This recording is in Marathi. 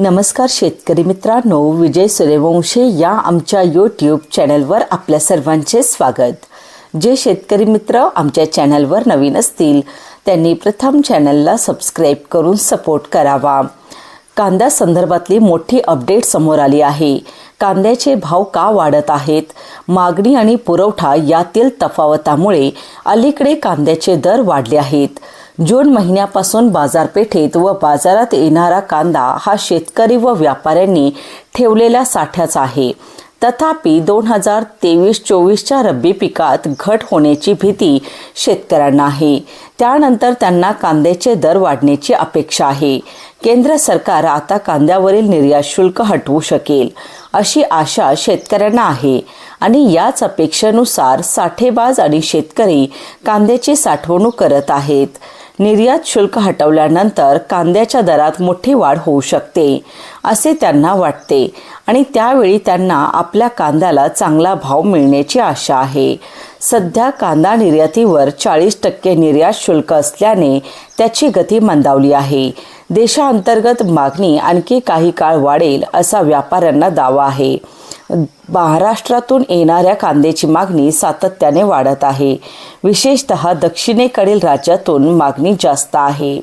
नमस्कार शेतकरी मित्रांनो विजय सूर्यवंशी या आमच्या यूट्यूब चॅनलवर आपल्या सर्वांचे स्वागत. जे शेतकरी मित्र आमच्या चॅनलवर नवीन असतील त्यांनी प्रथम चॅनलला सबस्क्राईब करून सपोर्ट करावा. कांद्या संदर्भातली मोठी अपडेट समोर आली आहे. कांद्याचे भाव का वाढत आहेत? मागणी आणि पुरवठा यातील तफावतामुळे अलीकडे कांद्याचे दर वाढले आहेत. जून महिन्यापासून बाजारपेठेत व बाजारात येणारा कांदा हा शेतकरी व व्यापाऱ्यांनी ठेवलेल्या साठ्याचा आहे. तथापि दोन हजार तेवीस चोवीसच्या रब्बी पिकात घट होण्याची भीती शेतकऱ्यांना आहे. त्यानंतर त्यांना कांद्याचे दर वाढण्याची अपेक्षा आहे. केंद्र सरकार आता कांद्यावरील निर्यात शुल्क हटवू शकेल अशी आशा शेतकऱ्यांना आहे आणि याच अपेक्षेनुसार साठेबाज आणि शेतकरी कांद्याची साठवणूक करत आहेत. निर्यात शुल्क हटवल्यानंतर कांद्याच्या दरात मोठी वाढ होऊ शकते असे त्यांना वाटते. आणि त्यावेळी त्यांना आपल्या कांद्याला चांगला भाव मिळण्याची आशा आहे. सध्या कांदा निर्यातीवर चाळीस टक्के निर्यात शुल्क असल्याने त्याची गती मंदावली आहे. देशांतर्गत मागणी आणखी काही काळ वाढेल असा व्यापाऱ्यांना दावा आहे. महाराष्ट्रातून येणाऱ्या कांद्याची मागणी सातत्याने वाढत आहे. विशेषत दक्षिणेकडील राज्यातून मागणी जास्त आहे.